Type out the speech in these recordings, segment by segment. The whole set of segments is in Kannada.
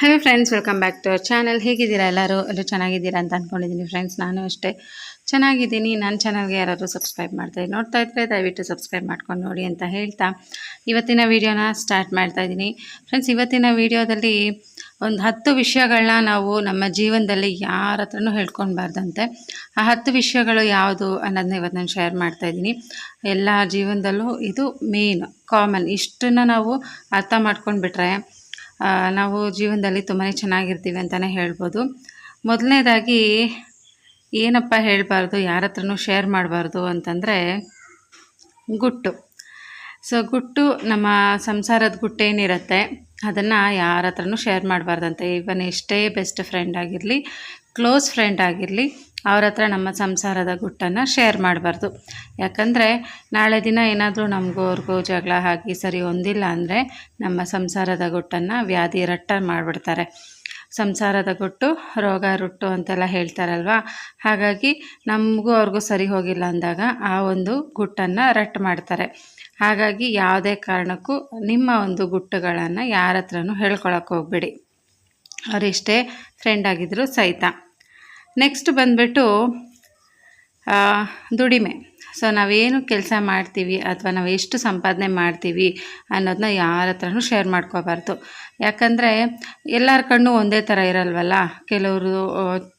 Hi friends welcome back to our channel ಹೇಗಿದ್ದೀರಾ ಎಲ್ಲರೂ? ಎಲ್ಲರೂ ಚೆನ್ನಾಗಿದ್ದೀರಾ ಅಂತ ಅಂದ್ಕೊಂಡಿದ್ದೀನಿ ಫ್ರೆಂಡ್ಸ್ ನಾನು ಅಷ್ಟೇ ಚೆನ್ನಾಗಿದ್ದೀನಿ. ನನ್ನ ಚಾನಲ್ಗೆ ಯಾರಾದರೂ ಸಬ್ಸ್ಕ್ರೈಬ್ ಮಾಡ್ತಾ ನೋಡ್ತಾ ಇದ್ದರೆ ದಯವಿಟ್ಟು ಸಬ್ಸ್ಕ್ರೈಬ್ ಮಾಡ್ಕೊಂಡು ನೋಡಿ ಅಂತ ಹೇಳ್ತಾ ಇವತ್ತಿನ ವೀಡಿಯೋನ ಸ್ಟಾರ್ಟ್ ಮಾಡ್ತಾ ಇದ್ದೀನಿ. ಫ್ರೆಂಡ್ಸ್ ಇವತ್ತಿನ ವೀಡಿಯೋದಲ್ಲಿ ಒಂದು ಹತ್ತು ವಿಷಯಗಳನ್ನ ನಾವು ನಮ್ಮ ಜೀವನದಲ್ಲಿ ಯಾರ ಹತ್ರನೂ ಹೇಳ್ಕೊಳ್ಬಾರ್ದಂತೆ. ಆ ಹತ್ತು ವಿಷಯಗಳು ಯಾವುದು ಅನ್ನೋದನ್ನ ಇವತ್ತು ನಾನು ಶೇರ್ ಮಾಡ್ತಾ ಇದ್ದೀನಿ. ಎಲ್ಲ ಜೀವನದಲ್ಲೂ ಇದು ಮೇನ್ ಕಾಮನ್ ಇಷ್ಟನ್ನು ನಾವು ಅರ್ಥ ಮಾಡ್ಕೊಂಡ್ಬಿಟ್ರೆ ನಾವು ಜೀವನದಲ್ಲಿ ತುಂಬಾ ಚೆನ್ನಾಗಿರ್ತೀವಿ ಅಂತಲೇ ಹೇಳ್ಬೋದು. ಮೊದಲನೇದಾಗಿ, ಏನಪ್ಪ ಹೇಳಬಾರ್ದು, ಯಾರ ಹತ್ರನೂ ಶೇರ್ ಮಾಡಬಾರ್ದು ಅಂತಂದರೆ, ಗುಟ್ಟು. ಸೊ, ಗುಟ್ಟು ನಮ್ಮ ಸಂಸಾರದ ಗುಟ್ಟೇನಿರುತ್ತೆ, ಅದನ್ನು ಯಾರ ಹತ್ರನೂ ಶೇರ್ ಮಾಡಬಾರ್ದಂತೆ ಇವನ್ ಎಷ್ಟೇ ಬೆಸ್ಟ್ ಫ್ರೆಂಡ್ ಆಗಿರಲಿ, ಕ್ಲೋಸ್ ಫ್ರೆಂಡ್ ಆಗಿರಲಿ ಅವ್ರ ಹತ್ರ ನಮ್ಮ ಸಂಸಾರದ ಗುಟ್ಟನ್ನು ಶೇರ್ ಮಾಡಬಾರ್ದು. ಯಾಕಂದರೆ ನಾಳೆ ದಿನ ಏನಾದರೂ ನಮಗೂ ಅವ್ರಿಗೂ ಜಗಳ ಹಾಕಿ ಸರಿ ಹೊಂದಿಲ್ಲ ಅಂದರೆ ನಮ್ಮ ಸಂಸಾರದ ಗುಟ್ಟನ್ನು ವ್ಯಾಧಿ ರಟ್ಟ ಮಾಡಿಬಿಡ್ತಾರೆ. ಸಂಸಾರದ ಗುಟ್ಟು, ರೋಗ, ರುಟ್ಟು ಅಂತೆಲ್ಲ ಹೇಳ್ತಾರಲ್ವ? ಹಾಗಾಗಿ ನಮಗೂ ಅವ್ರಿಗೂ ಸರಿ ಹೋಗಿಲ್ಲ ಅಂದಾಗ ಆ ಒಂದು ಗುಟ್ಟನ್ನು ರಟ್ ಮಾಡ್ತಾರೆ. ಹಾಗಾಗಿ ಯಾವುದೇ ಕಾರಣಕ್ಕೂ ನಿಮ್ಮ ಒಂದು ಗುಟ್ಟುಗಳನ್ನು ಯಾರ ಹತ್ರನೂ ಹೇಳ್ಕೊಳಕ್ಕೆ ಹೋಗ್ಬೇಡಿ. ಅವರೆಷ್ಟೇ ಫ್ರೆಂಡ್ ಆಗಿದ್ದರೂ ಸಹಿತ. ನೆಕ್ಸ್ಟ್ ಬಂದುಬಿಟ್ಟು ದುಡಿಮೆ. ಸೊ ನಾವೇನು ಕೆಲಸ ಮಾಡ್ತೀವಿ ಅಥವಾ ನಾವು ಎಷ್ಟು ಸಂಪಾದನೆ ಮಾಡ್ತೀವಿ ಅನ್ನೋದನ್ನ ಯಾರ ಹತ್ರನೂ ಶೇರ್ ಮಾಡ್ಕೋಬಾರ್ದು. ಯಾಕಂದರೆ, ಎಲ್ಲರ ಕಣ್ಣು ಒಂದೇ ಥರ ಇರಲ್ವಲ್ಲ? ಕೆಲವರು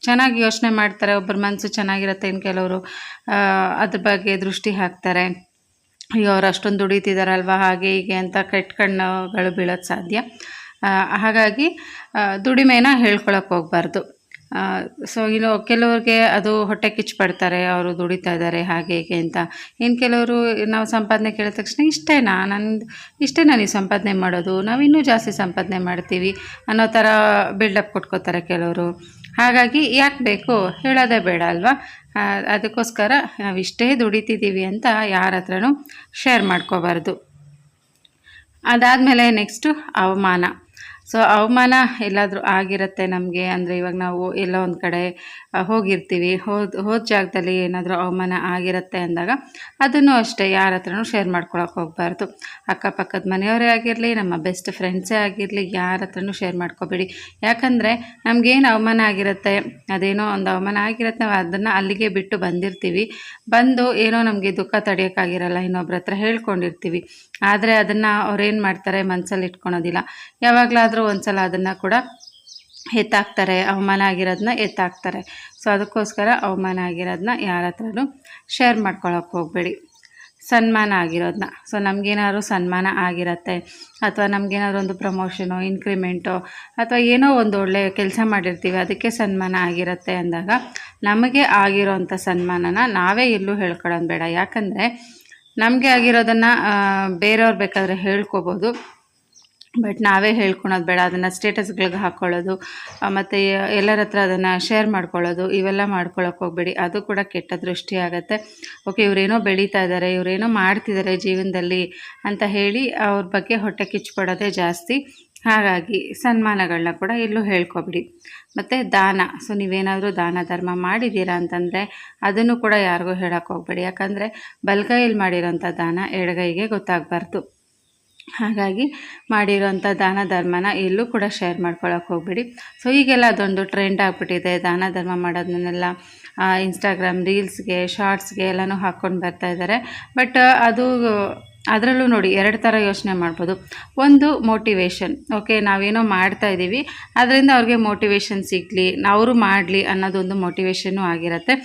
ಚೆನ್ನಾಗಿ ಯೋಚನೆ ಮಾಡ್ತಾರೆ ಒಬ್ಬರ ಮನಸ್ಸು ಚೆನ್ನಾಗಿರುತ್ತೆ ಇನ್ನು ಕೆಲವರು ಅದ್ರ ಬಗ್ಗೆ ದೃಷ್ಟಿ ಹಾಕ್ತಾರೆ. ಅಯ್ಯೋ, ಅವ್ರು ಅಷ್ಟೊಂದು ದುಡಿತಿದಾರಲ್ವ, ಹಾಗೆ ಹೀಗೆ ಅಂತ ಕೆಟ್ಟ ಕಣ್ಣುಗಳು ಬೀಳೋದು ಸಾಧ್ಯ. ಹಾಗಾಗಿ ದುಡಿಮೆನ ಹೇಳ್ಕೊಳಕ್ಕೆ ಹೋಗ್ಬಾರ್ದು. ಸೊ ಇನ್ನು ಕೆಲವ್ರಿಗೆ ಅದು ಹೊಟ್ಟೆ ಕಿಚ್ಚು ಪಡ್ತಾರೆ, ಅವರು ದುಡಿತಾ ಇದ್ದಾರೆ, ಹಾಗೆ ಹೀಗೆ ಅಂತ. ಇನ್ನು ಕೆಲವರು ನಾವು ಸಂಪಾದನೆ ಕೇಳಿದ ತಕ್ಷಣ, ಇಷ್ಟೇನಾ? ನಂದು ಇಷ್ಟೇನಾ ನೀವು ಸಂಪಾದನೆ ಮಾಡೋದು? ನಾವು ಇನ್ನೂ ಜಾಸ್ತಿ ಸಂಪಾದನೆ ಮಾಡ್ತೀವಿ ಅನ್ನೋ ಥರ ಬಿಲ್ಡಪ್ ಕೊಟ್ಕೋತಾರೆ ಕೆಲವರು. ಹಾಗಾಗಿ ಯಾಕೆ ಬೇಕು? ಹೇಳೋದೇ ಬೇಡ ಅಲ್ವಾ? ಅದಕ್ಕೋಸ್ಕರ ನಾವು ಇಷ್ಟೇ ದುಡಿತಿದ್ದೀವಿ ಅಂತ ಯಾರ ಹತ್ರನೂ ಶೇರ್ ಮಾಡ್ಕೋಬಾರ್ದು. ಅದಾದಮೇಲೆ ನೆಕ್ಸ್ಟು ಅವಮಾನ. ಸೊ ಅವಮಾನ ಎಲ್ಲಾದರೂ ಆಗಿರುತ್ತೆ ನಮಗೆ. ಅಂದರೆ ಇವಾಗ ನಾವು ಎಲ್ಲ ಒಂದು ಕಡೆ ಹೋಗಿರ್ತೀವಿ. ಹೋದ ಹೋದ ಜಾಗದಲ್ಲಿ ಏನಾದರೂ ಅವಮಾನ ಆಗಿರುತ್ತೆ ಅಂದಾಗ ಅದನ್ನು ಅಷ್ಟೇ ಯಾರ ಹತ್ರನೂ ಶೇರ್ ಮಾಡ್ಕೊಳಕ್ಕೆ ಹೋಗಬಾರ್ದು. ಅಕ್ಕಪಕ್ಕದ ಮನೆಯವರೇ ಆಗಿರಲಿ, ನಮ್ಮ ಬೆಸ್ಟ್ ಫ್ರೆಂಡ್ಸೇ ಆಗಿರಲಿ, ಯಾರ ಹತ್ರನೂ ಶೇರ್ ಮಾಡ್ಕೋಬೇಡಿ. ಯಾಕಂದರೆ ನಮಗೇನು ಅವಮಾನ ಆಗಿರುತ್ತೆ, ಅದೇನೋ ಒಂದು ಅವಮಾನ ಆಗಿರುತ್ತೆ, ನಾವು ಅದನ್ನು ಅಲ್ಲಿಗೆ ಬಿಟ್ಟು ಬಂದಿರ್ತೀವಿ. ಬಂದು ಏನೋ ನಮಗೆ ದುಃಖ ತಡೆಯೋಕ್ಕಾಗಿರಲ್ಲ, ಇನ್ನೊಬ್ರ ಹತ್ರ ಹೇಳ್ಕೊಂಡಿರ್ತೀವಿ. ಆದರೆ ಅದನ್ನು ಅವ್ರೇನು ಮಾಡ್ತಾರೆ ಮನಸ್ಸಲ್ಲಿ ಇಟ್ಕೊಳೋದಿಲ್ಲ. ಯಾವಾಗಲಾದರೂ ಒಂದು ಸಲ ಅದನ್ನು ಕೂಡ ಎತ್ತಾಕ್ತಾರೆ, ಅವಮಾನ ಆಗಿರೋದನ್ನ ಎತ್ತಾಕ್ತಾರೆ. ಸೊ ಅದಕ್ಕೋಸ್ಕರ ಅವಮಾನ ಆಗಿರೋದನ್ನ ಯಾರ ಹತ್ರನೂ ಶೇರ್ ಮಾಡ್ಕೊಳಕ್ಕೆ ಹೋಗಬೇಡಿ. ಸನ್ಮಾನ ಆಗಿರೋದನ್ನ ಸೊ ನಮಗೇನಾದ್ರು ಸನ್ಮಾನ ಆಗಿರತ್ತೆ, ಅಥವಾ ನಮಗೇನಾದ್ರು ಒಂದು ಪ್ರಮೋಷನು ಇನ್ಕ್ರಿಮೆಂಟು ಅಥವಾ ಏನೋ ಒಂದು ಒಳ್ಳೆಯ ಕೆಲಸ ಮಾಡಿರ್ತೀವಿ, ಅದಕ್ಕೆ ಸನ್ಮಾನ ಆಗಿರುತ್ತೆ ಅಂದಾಗ ನಮಗೆ ಆಗಿರೋಂಥ ಸನ್ಮಾನನ ನಾವೇ ಎಲ್ಲೂ ಹೇಳ್ಕೊಳ್ಳೋದು ಬೇಡ. ಯಾಕಂದರೆ ನಮಗೆ ಆಗಿರೋದನ್ನು ಬೇರೆಯವ್ರು ಬೇಕಾದರೆ ಹೇಳ್ಕೊಬೋದು. ಬಟ್ ನಾವೇ ಹೇಳ್ಕೊಳೋದು ಬೇಡ, ಅದನ್ನು ಸ್ಟೇಟಸ್ಗಳಿಗೆ ಹಾಕ್ಕೊಳ್ಳೋದು ಮತ್ತು ಎಲ್ಲರ ಹತ್ರ ಅದನ್ನು ಶೇರ್ ಮಾಡ್ಕೊಳ್ಳೋದು, ಇವೆಲ್ಲ ಮಾಡ್ಕೊಳಕ್ಕೆ ಹೋಗಬೇಡಿ, ಅದು ಕೂಡ ಕೆಟ್ಟ ದೃಷ್ಟಿ ಆಗುತ್ತೆ. ಓಕೆ, ಇವರೇನೋ ಬೆಳೀತಾ ಇದ್ದಾರೆ ಇವರೇನೋ ಮಾಡ್ತಿದ್ದಾರೆ ಜೀವನದಲ್ಲಿ ಅಂತ ಹೇಳಿ ಅವ್ರ ಬಗ್ಗೆ ಹೊಟ್ಟೆ ಕಿಚ್ಕೊಡೋದೇ ಜಾಸ್ತಿ. ಹಾಗಾಗಿ ಸನ್ಮಾನಗಳನ್ನ ಕೂಡ ಎಲ್ಲೂ ಹೇಳ್ಕೊಬಿಡಿ. ಮತ್ತು ದಾನ, ಸೊ ನೀವೇನಾದರೂ ದಾನ ಧರ್ಮ ಮಾಡಿದ್ದೀರಾ ಅಂತಂದರೆ ಅದನ್ನು ಕೂಡ ಯಾರಿಗೂ ಹೇಳೋಕ್ಕೆ ಹೋಗಬೇಡಿ. ಯಾಕಂದರೆ ಬಲ್ಗೈಯಲ್ಲಿ ಮಾಡಿರೋಂಥ ದಾನ ಎಡಗೈಗೆ ಗೊತ್ತಾಗಬಾರ್ದು. ಹಾಗಾಗಿ ಮಾಡಿರೋಂಥ ದಾನ ಧರ್ಮನ ಎಲ್ಲೂ ಕೂಡ ಶೇರ್ ಮಾಡ್ಕೊಳಕ್ಕೆ ಹೋಗ್ಬೇಡಿ. ಸೊ ಈಗೆಲ್ಲ ಅದೊಂದು ಟ್ರೆಂಡ್ ಆಗಿಬಿಟ್ಟಿದೆ. ದಾನ ಧರ್ಮ ಮಾಡೋದನ್ನೆಲ್ಲ ಇನ್ಸ್ಟಾಗ್ರಾಮ್ ರೀಲ್ಸ್ಗೆ ಶಾರ್ಟ್ಸ್ಗೆ ಎಲ್ಲನೂ ಹಾಕ್ಕೊಂಡು ಬರ್ತಾ ಇದ್ದಾರೆ ಬಟ್ ಅದು ಅದರಲ್ಲೂ ನೋಡಿ ಎರಡು ಥರ ಯೋಚನೆ ಮಾಡ್ಬೋದು. ಒಂದು ಮೋಟಿವೇಶನ್ ಓಕೆ ನಾವೇನೋ ಮಾಡ್ತಾ ಇದ್ದೀವಿ ಅದರಿಂದ ಅವ್ರಿಗೆ ಮೋಟಿವೇಶನ್ ಸಿಗಲಿ, ಅವರು ಮಾಡಲಿ ಅನ್ನೋದೊಂದು ಮೋಟಿವೇಶನ್ನು ಆಗಿರುತ್ತೆ.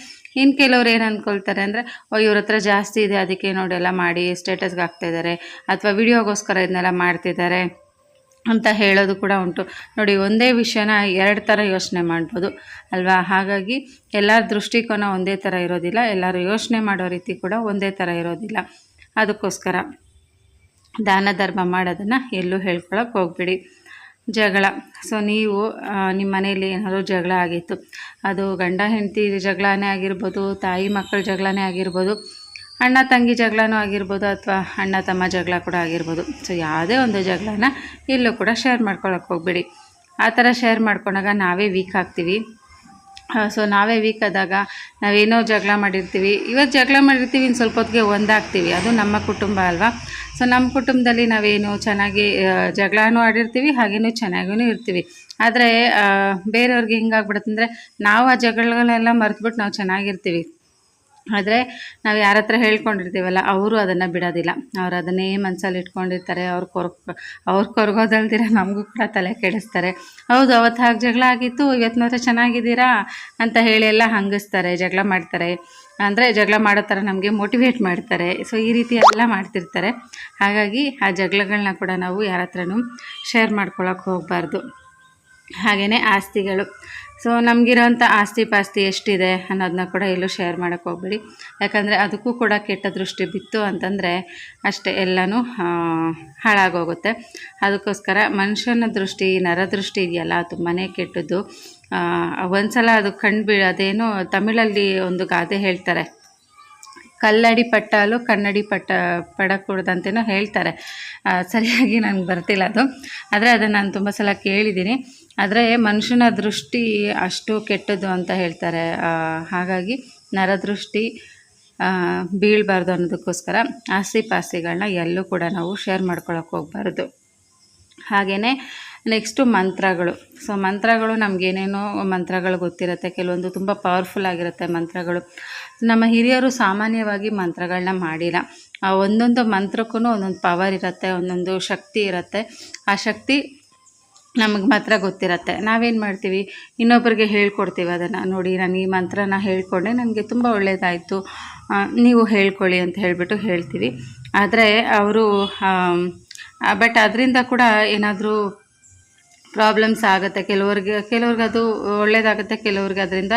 ಇನ್ನು ಕೆಲವ್ರು ಏನು ಅಂದ್ಕೊಳ್ತಾರೆ ಅಂದರೆ ಇವ್ರ ಹತ್ರ ಜಾಸ್ತಿ ಇದೆ, ಅದಕ್ಕೆ ನೋಡೆಲ್ಲ ಮಾಡಿ ಸ್ಟೇಟಸ್ಗೆ ಹಾಕ್ತಾಯಿದ್ದಾರೆ ಅಥವಾ, ವಿಡಿಯೋಗೋಸ್ಕರ ಇದನ್ನೆಲ್ಲ ಮಾಡ್ತಿದ್ದಾರೆ ಅಂತ ಹೇಳೋದು ಕೂಡ ಉಂಟು. ನೋಡಿ, ಒಂದೇ ವಿಷಯನ ಎರಡು ಥರ ಯೋಚನೆ ಮಾಡ್ಬೋದು, ಅಲ್ವಾ? ಹಾಗಾಗಿ, ಎಲ್ಲರ ದೃಷ್ಟಿಕೋನ ಒಂದೇ ಥರ ಇರೋದಿಲ್ಲ. ಎಲ್ಲರೂ ಯೋಚನೆ ಮಾಡೋ ರೀತಿ ಕೂಡ ಒಂದೇ ಥರ ಇರೋದಿಲ್ಲ. ಅದಕ್ಕೋಸ್ಕರ ದಾನ ಧರ್ಮ ಮಾಡೋದನ್ನು ಎಲ್ಲೂ ಹೇಳ್ಕೊಳಕ್ಕೆ ಹೋಗ್ಬೇಡಿ. ಜಗಳ. ಸೊ ನೀವು ನಿಮ್ಮ ಮನೆಯಲ್ಲಿ ಏನಾದರೂ ಜಗಳ ಆಗಿತ್ತು. ಅದು ಗಂಡ ಹೆಂಡತಿ ಜಗಳನೇ ಆಗಿರ್ಬೋದು, ತಾಯಿ ಮಕ್ಕಳ ಜಗಳನೇ ಆಗಿರ್ಬೋದು, ಅಣ್ಣ ತಂಗಿ ಜಗಳನೂ ಆಗಿರ್ಬೋದು, ಅಥವಾ ಅಣ್ಣ ತಮ್ಮ ಜಗಳ ಕೂಡ ಆಗಿರ್ಬೋದು. ಸೊ ಯಾವುದೇ ಒಂದು ಜಗಳನ ಇಲ್ಲೂ ಕೂಡ ಶೇರ್ ಮಾಡ್ಕೊಳಕ್ಕೆ ಹೋಗ್ಬೇಡಿ. ಆ ಥರ ಶೇರ್ ಮಾಡ್ಕೊಂಡಾಗ ನಾವೇ ವೀಕ್ ಆಗ್ತೀವಿ. ಸೊ ನಾವೇ ವೀಕ್ ಆದಾಗ ನಾವೇನೋ ಜಗಳ ಮಾಡಿರ್ತೀವಿ. ಇವತ್ತು ಜಗಳ ಮಾಡಿರ್ತೀವಿ ಇನ್ನು ಸ್ವಲ್ಪ ಹೊತ್ತಿಗೆ ಒಂದಾಗ್ತೀವಿ. ಅದು ನಮ್ಮ ಕುಟುಂಬ ಅಲ್ವಾ? ಸೊ ನಮ್ಮ ಕುಟುಂಬದಲ್ಲಿ ನಾವೇನು ಚೆನ್ನಾಗಿ ಜಗಳನೂ ಆಡಿರ್ತೀವಿ, ಹಾಗೇನೂ ಚೆನ್ನಾಗೂ ಇರ್ತೀವಿ. ಆದರೆ ಬೇರೆಯವ್ರಿಗೆ ಹಿಂಗಾಗ್ಬಿಡುತ್ತೆ ಅಂದರೆ ನಾವು ಆ ಜಗಳಗಳೆಲ್ಲ ಮರೆತ್ಬಿಟ್ಟು ನಾವು ಚೆನ್ನಾಗಿರ್ತೀವಿ. ಆದರೆ ನಾವು ಯಾರ ಹತ್ರ ಹೇಳ್ಕೊಂಡಿರ್ತೀವಲ್ಲ, ಅವರು ಅದನ್ನು ಬಿಡೋದಿಲ್ಲ. ಅವ್ರು ಅದನ್ನೇ ಮನಸ್ಸಲ್ಲಿ ಇಟ್ಕೊಂಡಿರ್ತಾರೆ, ಅವ್ರು ಕೊರ್, ಅವ್ರು ಕೊರಗೋದಲ್ದಿರ ನಮಗೂ ಕೂಡ ತಲೆ ಕೆಡಿಸ್ತಾರೆ. ಹೌದು ಅವತ್ತು ಹಾಗೆ ಜಗಳ ಆಗಿತ್ತು ಇವತ್ತು ಮಾತ್ರ ಚೆನ್ನಾಗಿದ್ದೀರಾ ಅಂತ ಹೇಳಿ ಎಲ್ಲ ಹಂಗಿಸ್ತಾರೆ, ಜಗಳ ಮಾಡ್ತಾರೆ. ಅಂದರೆ ಜಗಳ ಮಾಡೋ ಥರ ನಮಗೆ ಮೋಟಿವೇಟ್ ಮಾಡ್ತಾರೆ. ಸೊ, ಈ ರೀತಿ ಎಲ್ಲ ಮಾಡ್ತಿರ್ತಾರೆ. ಹಾಗಾಗಿ ಆ ಜಗಳಗಳನ್ನ ಕೂಡ ನಾವು ಯಾರ ಹತ್ರನೂ ಶೇರ್ ಮಾಡ್ಕೊಳ್ಳೋಕೆ ಹೋಗಬಾರ್ದು. ಹಾಗೆಯೇ ಆಸ್ತಿಗಳು. ಸೊ ನಮಗಿರೋಂಥ ಆಸ್ತಿ ಪಾಸ್ತಿ ಎಷ್ಟಿದೆ ಅನ್ನೋದನ್ನ ಕೂಡ ಎಲ್ಲೂ ಶೇರ್ ಮಾಡೋಕ್ಕೆ ಹೋಗ್ಬೇಡಿ. ಯಾಕಂದರೆ ಅದಕ್ಕೂ ಕೂಡ ಕೆಟ್ಟ ದೃಷ್ಟಿ ಬಿತ್ತು ಅಂತಂದರೆ ಅಷ್ಟೇ ಎಲ್ಲನೂ ಹಾಳಾಗೋಗುತ್ತೆ. ಅದಕ್ಕೋಸ್ಕರ ಮನುಷ್ಯನ ದೃಷ್ಟಿ ನರದೃಷ್ಟಿ ಇದೆಯಲ್ಲ ತುಂಬಾ ಕೆಟ್ಟದ್ದು. ಆ, ಒಂದ್ಸಲ ಅದು ಕಂಡು ಅದೇನೋ ತಮಿಳಲ್ಲಿ ಒಂದು ಗಾದೆ ಹೇಳ್ತಾರೆ. ಕಲ್ಲಡಿ ಪಟ್ಟಾಲು ಕನ್ನಡಿ ಪಟ್ಟ ಪಡಕೂಡ್ದಂತೇನೋ ಹೇಳ್ತಾರೆ. ಸರಿಯಾಗಿ ನನಗೆ ಬರ್ತಿಲ್ಲ ಅದು. ಆದರೆ ಅದನ್ನು ನಾನು ತುಂಬ ಸಲ ಕೇಳಿದ್ದೀನಿ. ಆದರೆ ಮನುಷ್ಯನ ದೃಷ್ಟಿ ಅಷ್ಟು ಕೆಟ್ಟದ್ದು ಅಂತ ಹೇಳ್ತಾರೆ. ಹಾಗಾಗಿ ನರದೃಷ್ಟಿ ಬೀಳಬಾರ್ದು ಅನ್ನೋದಕ್ಕೋಸ್ಕರ ಆಸ್ತಿ ಪಾಸ್ತಿಗಳನ್ನ ಎಲ್ಲೂ ಕೂಡ ನಾವು ಶೇರ್ ಮಾಡ್ಕೊಳಕ್ಕೆ ಹೋಗ್ಬಾರ್ದು. ಹಾಗೆಯೇ ನೆಕ್ಸ್ಟು ಮಂತ್ರಗಳು. ಸೊ, ಮಂತ್ರಗಳು ನಮಗೇನೇನೋ ಮಂತ್ರಗಳು ಗೊತ್ತಿರುತ್ತೆ, ಕೆಲವೊಂದು ತುಂಬ ಪವರ್ಫುಲ್ ಆಗಿರುತ್ತೆ ಮಂತ್ರಗಳು. ನಮ್ಮ ಹಿರಿಯರು ಸಾಮಾನ್ಯವಾಗಿ ಮಂತ್ರಗಳನ್ನ ಮಾಡಿಲ್ಲ. ಒಂದೊಂದು ಮಂತ್ರಕ್ಕೂ ಒಂದೊಂದು ಪವರ್ ಇರುತ್ತೆ, ಒಂದೊಂದು ಶಕ್ತಿ ಇರುತ್ತೆ. ಆ ಶಕ್ತಿ ನಮಗೆ ಮಾತ್ರ ಗೊತ್ತಿರತ್ತೆ. ನಾವೇನು ಮಾಡ್ತೀವಿ? ಇನ್ನೊಬ್ಬರಿಗೆ ಹೇಳ್ಕೊಡ್ತೀವಿ ಅದನ್ನು. ನೋಡಿ, ನಾನು ಈ ಮಂತ್ರನ ಹೇಳ್ಕೊಂಡೆ. ನನಗೆ ತುಂಬ ಒಳ್ಳೆಯದಾಯಿತು ನೀವು ಹೇಳ್ಕೊಳ್ಳಿ ಅಂತ ಹೇಳಿಬಿಟ್ಟು ಹೇಳ್ತೀವಿ. ಆದರೆ ಅವರು ಬಟ್ ಅದರಿಂದ ಕೂಡ ಏನಾದರೂ ಪ್ರಾಬ್ಲಮ್ಸ್ ಆಗುತ್ತೆ. ಕೆಲವ್ರಿಗೆ ಕೆಲವ್ರಿಗೆ ಅದು ಒಳ್ಳೆಯದಾಗುತ್ತೆ ಕೆಲವ್ರಿಗೆ ಅದರಿಂದ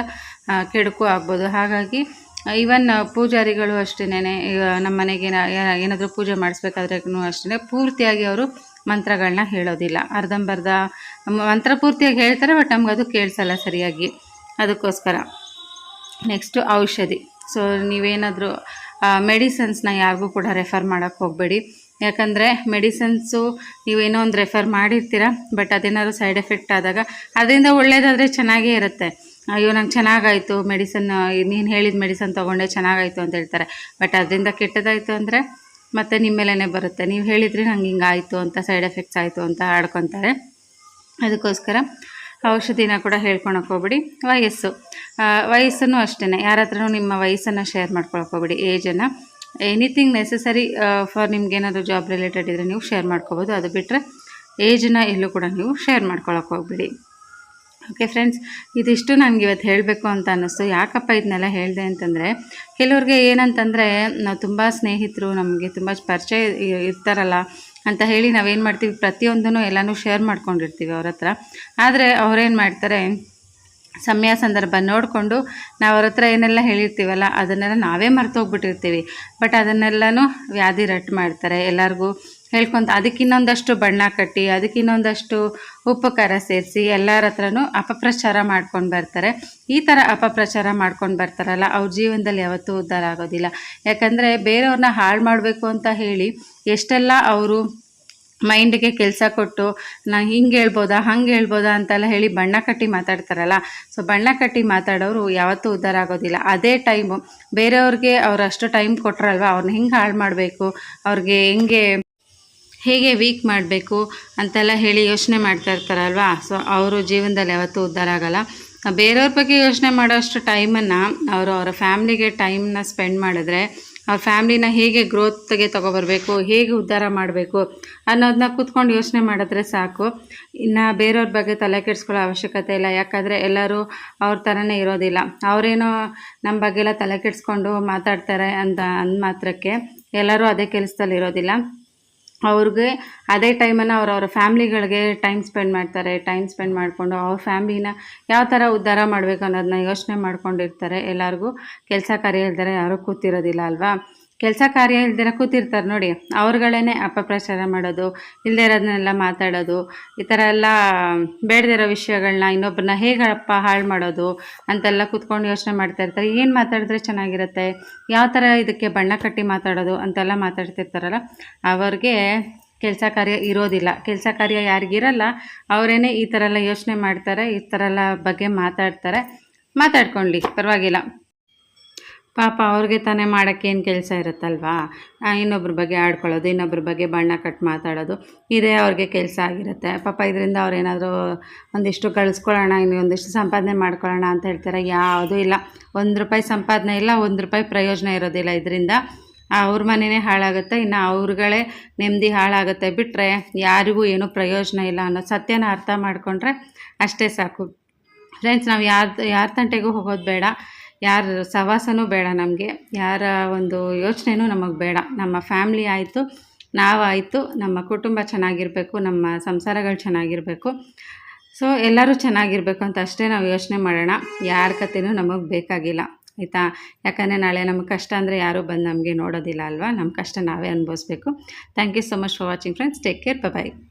ಕೆಡುಕು ಆಗ್ಬೋದು. ಹಾಗಾಗಿ, ಈವನ್ ಪೂಜಾರಿಗಳು ಅಷ್ಟೇನೆ ಈಗ ನಮ್ಮ ಮನೆಗೆ ಏನಾದರೂ ಪೂಜೆ ಮಾಡಿಸ್ಬೇಕಾದ್ರೂ ಅಷ್ಟೇ ಪೂರ್ತಿಯಾಗಿ ಅವರು ಮಂತ್ರಗಳನ್ನ ಹೇಳೋದಿಲ್ಲ. ಅರ್ಧಂಬರ್ಧ ಮಂತ್ರ ಪೂರ್ತಿಯಾಗಿ ಹೇಳ್ತಾರೆ, ಬಟ್ ನಮ್ಗೆ ಅದು ಕೇಳಿಸಲ್ಲ ಸರಿಯಾಗಿ. ಅದಕ್ಕೋಸ್ಕರ. ನೆಕ್ಸ್ಟು ಔಷಧಿ. ಸೊ ನೀವೇನಾದರೂ ಮೆಡಿಸನ್ಸ್ನ ಯಾರಿಗೂ ಕೂಡ ರೆಫರ್ ಮಾಡೋಕ್ಕೆ ಹೋಗಬೇಡಿ. ಯಾಕಂದರೆ ಮೆಡಿಸನ್ಸು ನೀವೇನೋ ಒಂದು ರೆಫರ್ ಮಾಡಿರ್ತೀರ, ಬಟ್ ಅದೇನಾದ್ರು ಸೈಡ್ ಎಫೆಕ್ಟ್ ಆದಾಗ ಅದರಿಂದ ಒಳ್ಳೇದಾದರೆ ಚೆನ್ನಾಗೇ ಇರುತ್ತೆ. ಅಯ್ಯೋ, ನಂಗೆ ಚೆನ್ನಾಗಾಯಿತು, ಮೆಡಿಸನ್, ನೀನು ಹೇಳಿದ ಮೆಡಿಸನ್ ತೊಗೊಂಡೆ, ಚೆನ್ನಾಗಾಯಿತು ಅಂತ ಹೇಳ್ತಾರೆ. ಬಟ್ ಅದರಿಂದ ಕೆಟ್ಟದಾಯಿತು ಅಂದರೆ ಮತ್ತೆ ನಿಮ್ಮ ಮೇಲೇ ಬರುತ್ತೆ. ನೀವು ಹೇಳಿದರೆ ನಂಗೆ ಹಿಂಗಾಯಿತು ಅಂತ, ಸೈಡ್ ಎಫೆಕ್ಟ್ಸ್ ಆಯಿತು ಅಂತ ಆಡ್ಕೊತಾರೆ. ಅದಕ್ಕೋಸ್ಕರ ಔಷಧಿನ ಕೂಡ ಹೇಳ್ಕೊಳಕ್ಕೆ ಹೋಗ್ಬಿಡಿ. ವಯಸ್ಸು. ವಯಸ್ಸನ್ನು ಅಷ್ಟೇ ಯಾರ ಹತ್ರನೂ ನಿಮ್ಮ ವಯಸ್ಸನ್ನು ಶೇರ್ ಮಾಡ್ಕೊಳಕ್ಕೆ ಹೋಗ್ಬಿಡಿ. ಏಜನ್ನು. ಎನಿಥಿಂಗ್ ನೆಸಸರಿ ಫಾರ್ ನಿಮ್ಗೆ ಏನಾದರೂ ಜಾಬ್ ರಿಲೇಟೆಡ್ ಇದ್ದರೆ ನೀವು ಶೇರ್ ಮಾಡ್ಕೋಬೋದು. ಅದು ಬಿಟ್ಟರೆ ಏಜನ್ನು ಎಲ್ಲೂ ಕೂಡ ನೀವು ಶೇರ್ ಮಾಡ್ಕೊಳಕ್ಕೆ ಹೋಗ್ಬಿಡಿ. ಓಕೆ ಫ್ರೆಂಡ್ಸ್ ಇದಿಷ್ಟು ನನಗೆ ಇವತ್ತು ಹೇಳಬೇಕು ಅಂತ ಅನ್ನಿಸ್ತು. ಯಾಕಪ್ಪ ಇದನ್ನೆಲ್ಲ ಹೇಳಿದೆ ಅಂತಂದರೆ, ಕೆಲವ್ರಿಗೆ ಏನಂತಂದರೆ, ನಾವು ತುಂಬ ಸ್ನೇಹಿತರು, ನಮಗೆ ತುಂಬ ಪರಿಚಯ ಇರ್ತಾರಲ್ಲ ಅಂತ ಹೇಳಿ ನಾವೇನು ಮಾಡ್ತೀವಿ, ಪ್ರತಿಯೊಂದನ್ನು ಎಲ್ಲನೂ ಶೇರ್ ಮಾಡ್ಕೊಂಡಿರ್ತೀವಿ ಅವ್ರ ಹತ್ರ. ಆದರೆ ಅವ್ರೇನು ಮಾಡ್ತಾರೆ, ಸಮಯ ಸಂದರ್ಭ ನೋಡಿಕೊಂಡು ನಾವು ಅವ್ರ ಹತ್ರ ಏನೆಲ್ಲ ಹೇಳಿರ್ತೀವಲ್ಲ, ಅದನ್ನೆಲ್ಲ ನಾವೇ ಮರ್ತೋಗ್ಬಿಟ್ಟಿರ್ತೀವಿ ಬಟ್ ಅದನ್ನೆಲ್ಲನೂ ವ್ಯಾಧಿ ರಟ್ಟು ಮಾಡ್ತಾರೆ. ಎಲ್ಲರಿಗೂ ಹೇಳ್ಕೊತ ಅದಕ್ಕಿನ್ನೊಂದಷ್ಟು ಬಣ್ಣ ಕಟ್ಟಿ, ಅದಕ್ಕಿನ್ನೊಂದಷ್ಟು ಉಪ್ಪು ಖಾರ ಸೇರಿಸಿ ಎಲ್ಲರ ಹತ್ರನೂ ಅಪಪ್ರಚಾರ ಮಾಡ್ಕೊಂಡು ಬರ್ತಾರೆ. ಈ ಥರ ಅಪಪ್ರಚಾರ ಮಾಡ್ಕೊಂಡು ಬರ್ತಾರಲ್ಲ, ಅವ್ರ ಜೀವನದಲ್ಲಿ ಯಾವತ್ತೂ ಉದ್ಧಾರ ಆಗೋದಿಲ್ಲ. ಯಾಕಂದರೆ ಬೇರೆಯವ್ರನ್ನ ಹಾಳು ಮಾಡಬೇಕು ಅಂತ ಹೇಳಿ ಎಷ್ಟೆಲ್ಲ ಅವರು ಮೈಂಡ್ಗೆ ಕೆಲಸ ಕೊಟ್ಟು, ನಾ ಹಿಂಗೆ ಹೇಳ್ಬೋದಾ, ಹಂಗೆ ಹೇಳ್ಬೋದಾ ಅಂತೆಲ್ಲ ಹೇಳಿ ಬಣ್ಣ ಕಟ್ಟಿ ಮಾತಾಡ್ತಾರಲ್ಲ ಸೊ ಬಣ್ಣ ಕಟ್ಟಿ ಮಾತಾಡೋರು ಯಾವತ್ತೂ ಉದ್ಧಾರ ಆಗೋದಿಲ್ಲ. ಅದೇ ಟೈಮು ಬೇರೆಯವ್ರಿಗೆ ಅವ್ರು ಅಷ್ಟು ಟೈಮ್ ಕೊಟ್ರಲ್ವ ಅವ್ರನ್ನ ಹಿಂಗೆ ಹಾಳು ಮಾಡಬೇಕು, ಅವ್ರಿಗೆ ಹೆಂಗೆ ಹೇಗೆ ವೀಕ್ ಮಾಡಬೇಕು ಅಂತೆಲ್ಲ ಹೇಳಿ ಯೋಚನೆ ಮಾಡ್ತಾ ಇರ್ತಾರಲ್ವಾ? ಸೊ ಅವರು ಜೀವನದಲ್ಲಿ ಯಾವತ್ತೂ ಉದ್ಧಾರ ಆಗಲ್ಲ. ಬೇರೆಯವ್ರ ಬಗ್ಗೆ ಯೋಚನೆ ಮಾಡೋಷ್ಟು ಟೈಮನ್ನು ಅವರು ಅವರ ಫ್ಯಾಮ್ಲಿಗೆ ಟೈಮ್ನ ಸ್ಪೆಂಡ್ ಮಾಡಿದ್ರೆ ಅವ್ರ ಫ್ಯಾಮ್ಲಿನ ಹೇಗೆ ಗ್ರೋತ್ಗೆ ತೊಗೊಬರ್ಬೇಕು, ಹೇಗೆ ಉದ್ಧಾರ ಮಾಡಬೇಕು ಅನ್ನೋದನ್ನ ಕೂತ್ಕೊಂಡು ಯೋಚನೆ ಮಾಡಿದ್ರೆ ಸಾಕು. ಇನ್ನು ಬೇರೆಯವ್ರ ಬಗ್ಗೆ ತಲೆ ಕೆಡಿಸ್ಕೊಳ್ಳೋ ಅವಶ್ಯಕತೆ ಇಲ್ಲ. ಯಾಕಂದರೆ ಎಲ್ಲರೂ ಅವ್ರ ಥರನೇ ಇರೋದಿಲ್ಲ. ಅವರೇನೋ ನಮ್ಮ ಬಗ್ಗೆ ಎಲ್ಲ ತಲೆ ಕೆಡಿಸ್ಕೊಂಡು ಮಾತಾಡ್ತಾರೆ ಅಂತ ಅಂದ ಮಾತ್ರಕ್ಕೆ ಎಲ್ಲರೂ ಅದೇ ಕೆಲಸದಲ್ಲಿ ಇರೋದಿಲ್ಲ ಅವ್ರಿಗೆ ಅದೇ ಟೈಮನ್ನು ಅವ್ರವ್ರ ಫ್ಯಾಮ್ಲಿಗಳಿಗೆ ಟೈಮ್ ಸ್ಪೆಂಡ್ ಮಾಡ್ತಾರೆ ಟೈಮ್ ಸ್ಪೆಂಡ್ ಮಾಡಿಕೊಂಡು ಅವ್ರ ಫ್ಯಾಮ್ಲಿನ ಯಾವ ಥರ ಉದ್ಧಾರ ಮಾಡಬೇಕು ಅನ್ನೋದನ್ನ ಯೋಚನೆ ಮಾಡ್ಕೊಂಡಿರ್ತಾರೆ. ಎಲ್ಲರಿಗೂ ಕೆಲಸ ಕಾರ್ಯ ಇಲ್ದರೆ ಯಾರೂ ಕೂತಿರೋದಿಲ್ಲ ಅಲ್ವಾ? ಕೆಲಸ ಕಾರ್ಯ ಇಲ್ದಿರ ಕೂತಿರ್ತಾರೆ ನೋಡಿ. ಅವ್ರುಗಳೇ ಅಪಪ್ರಚಾರ ಮಾಡೋದು ಇಲ್ಲದೇ ಇರೋದನ್ನೆಲ್ಲ ಮಾತಾಡೋದು, ಈ ಥರ ಎಲ್ಲ ಬೇಡದಿರೋ ವಿಷಯಗಳನ್ನ ಇನ್ನೊಬ್ಬರನ್ನ ಹೇಗಪ್ಪ ಹಾಳು ಮಾಡೋದು ಅಂತೆಲ್ಲ ಕೂತ್ಕೊಂಡು ಯೋಚನೆ ಮಾಡ್ತಾ ಇರ್ತಾರೆ. ಏನು ಮಾತಾಡಿದ್ರೆ ಚೆನ್ನಾಗಿರುತ್ತೆ? ಯಾವ ಥರ ಇದಕ್ಕೆ ಬಣ್ಣ ಕಟ್ಟಿ ಮಾತಾಡೋದು ಅಂತೆಲ್ಲ ಮಾತಾಡ್ತಿರ್ತಾರಲ್ಲ, ಅವ್ರಿಗೆ ಕೆಲಸ ಕಾರ್ಯ ಇರೋದಿಲ್ಲ. ಕೆಲಸ ಕಾರ್ಯ ಯಾರಿಗಿರಲ್ಲ, ಅವರೇನೆ ಈ ಥರ ಎಲ್ಲ ಯೋಚನೆ ಮಾಡ್ತಾರೆ, ಈ ಥರ ಎಲ್ಲ ಬಗ್ಗೆ ಮಾತಾಡ್ತಾರೆ. ಮಾತಾಡ್ಕೊಳ್ಳಿ ಪರವಾಗಿಲ್ಲ. ಪಾಪ ಅವ್ರಿಗೆ ತಾನೇ ಮಾಡೋಕ್ಕೆ ಏನು ಕೆಲಸ ಇರುತ್ತಲ್ವಾ? ಇನ್ನೊಬ್ರ ಬಗ್ಗೆ ಆಡ್ಕೊಳ್ಳೋದು, ಇನ್ನೊಬ್ರ ಬಗ್ಗೆ ಬಣ್ಣ ಕಟ್ ಮಾತಾಡೋದು, ಇದೇ ಅವ್ರಿಗೆ ಕೆಲಸ ಆಗಿರುತ್ತೆ. ಪಾಪ ಇದರಿಂದ ಅವ್ರು ಏನಾದರೂ ಒಂದಿಷ್ಟು ಕಳಿಸ್ಕೊಳ್ಳೋಣ, ಇನ್ನು ಒಂದಿಷ್ಟು ಸಂಪಾದನೆ ಮಾಡ್ಕೊಳ್ಳೋಣ ಅಂತ ಹೇಳ್ತಾರೆ. ಯಾವುದೂ ಇಲ್ಲ. ಒಂದು ರೂಪಾಯಿ ಸಂಪಾದನೆ ಇಲ್ಲ, ಒಂದು ರೂಪಾಯಿ ಪ್ರಯೋಜನ ಇರೋದಿಲ್ಲ ಇದರಿಂದ. ಅವ್ರ ಮನೆಯೇ ಹಾಳಾಗುತ್ತೆ. ಇನ್ನು ಅವ್ರುಗಳೇ ನೆಮ್ಮದಿ ಹಾಳಾಗುತ್ತೆ ಬಿಟ್ಟರೆ ಯಾರಿಗೂ ಏನೂ ಪ್ರಯೋಜನ ಇಲ್ಲ ಅನ್ನೋ ಸತ್ಯನ ಅರ್ಥ ಮಾಡಿಕೊಂಡ್ರೆ ಅಷ್ಟೇ ಸಾಕು. ಫ್ರೆಂಡ್ಸ್ ನಾವು ಯಾರ ಯಾರ ತಂಟೆಗೂ ಹೋಗೋದು ಬೇಡ. ಯಾರ ಸಹವಾಸನೂ ಬೇಡ ನಮಗೆ. ಯಾರ ಒಂದು ಯೋಚನೆನೂ ನಮಗೆ ಬೇಡ. ನಮ್ಮ ಫ್ಯಾಮ್ಲಿ ಆಯಿತು ನಾವಾಯಿತು ನಮ್ಮ ಕುಟುಂಬ ಚೆನ್ನಾಗಿರಬೇಕು, ನಮ್ಮ ಸಂಸಾರಗಳು ಚೆನ್ನಾಗಿರಬೇಕು. ಸೊ, ಎಲ್ಲರೂ ಚೆನ್ನಾಗಿರಬೇಕು ಅಂತ ಅಷ್ಟೇ ನಾವು ಯೋಚನೆ ಮಾಡೋಣ. ಯಾರ ಕಥೆನೂ ನಮಗೆ ಬೇಕಾಗಿಲ್ಲ, ಆಯಿತಾ? ಯಾಕಂದರೆ ನಾಳೆ ನಮಗೆ ಕಷ್ಟ ಅಂದರೆ ಯಾರೂ ಬಂದು ನಮಗೆ ನೋಡೋದಿಲ್ಲ ಅಲ್ವಾ? ನಮ್ಮ ಕಷ್ಟ ನಾವೇ ಅನುಭವಿಸ್ಬೇಕು. Thank you so much for watching friends take care bye